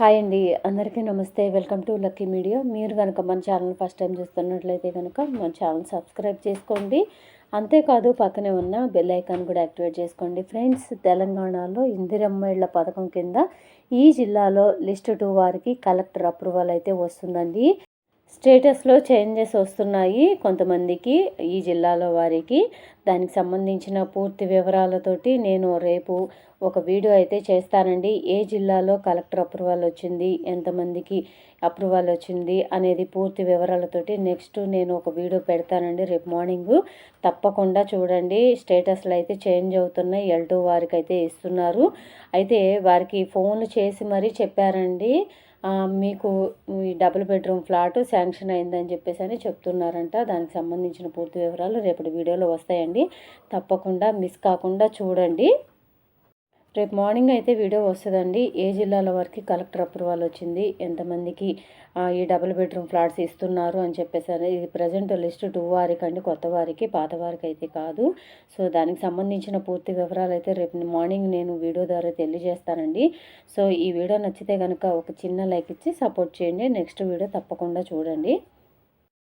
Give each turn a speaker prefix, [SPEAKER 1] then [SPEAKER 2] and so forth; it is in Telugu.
[SPEAKER 1] హాయ్ అండి. అందరికీ నమస్తే. Welcome to lucky media. మీరు కనుక మన ఛానల్ ఫస్ట్ టైం చూస్తున్నట్లయితే కనుక మన ఛానల్ సబ్స్క్రైబ్ చేసుకోండి. అంతేకాదు పక్కనే ఉన్న బెల్ ఐకాన్ కూడా యాక్టివేట్ చేసుకోండి. ఫ్రెండ్స్ తెలంగాణలో ఇందిరమ్మ ఇళ్ళ పథకం కింద ఈ జిల్లాలో లిస్ట్ టూ వారికి కలెక్టర్ అప్రూవల్ అయితే వస్తుందండి. స్టేటస్లో చేంజెస్ వస్తున్నాయి కొంతమందికి ఈ జిల్లాలో వారికి. దానికి సంబంధించిన పూర్తి వివరాలతోటి నేను రేపు ఒక వీడియో అయితే చేస్తానండి. ఏ జిల్లాలో కలెక్టర్ అప్రూవల్ వచ్చింది ఎంతమందికి అప్రూవల్ వచ్చింది అనేది పూర్తి వివరాలతోటి నెక్స్ట్ నేను ఒక వీడియో పెడతానండి. రేపు మార్నింగ్ తప్పకుండా చూడండి. స్టేటస్లు అయితే చేంజ్ అవుతున్నాయి. ఎల్ టూ వారికి అయితే ఇస్తున్నారు. అయితే వారికి ఫోన్లు చేసి మరీ చెప్పారండి. మీకు ఈ డబుల్ బెడ్రూమ్ ఫ్లాట్ శాంక్షన్ అయిందని చెప్పేసి అని చెప్తున్నారంట. దానికి సంబంధించిన పూర్తి వివరాలు రేపటి వీడియోలో వస్తాయండి. తప్పకుండా మిస్ కాకుండా చూడండి. రేపు మార్నింగ్ అయితే వీడియో వస్తుందండి. ఏ జిల్లాల వరకు కలెక్టర్ అప్రూవల్ వచ్చింది? ఎంతమందికి ఈ డబుల్ బెడ్రూమ్ ఫ్లాట్స్ ఇస్తున్నారు అని చెప్పేసి ఇది ప్రజెంట్ లిస్ట్ టూ వారికి అండి కొత్త వారికి పాత వారికి అయితే కాదు. సో దానికి సంబంధించిన పూర్తి వివరాలు అయితే రేపు మార్నింగ్ నేను వీడియో ద్వారా తెలియజేస్తానండి. సో ఈ వీడియో నచ్చితే కనుక ఒక చిన్న లైక్ ఇచ్చి సపోర్ట్ చేయండి. నెక్స్ట్ వీడియో తప్పకుండా చూడండి.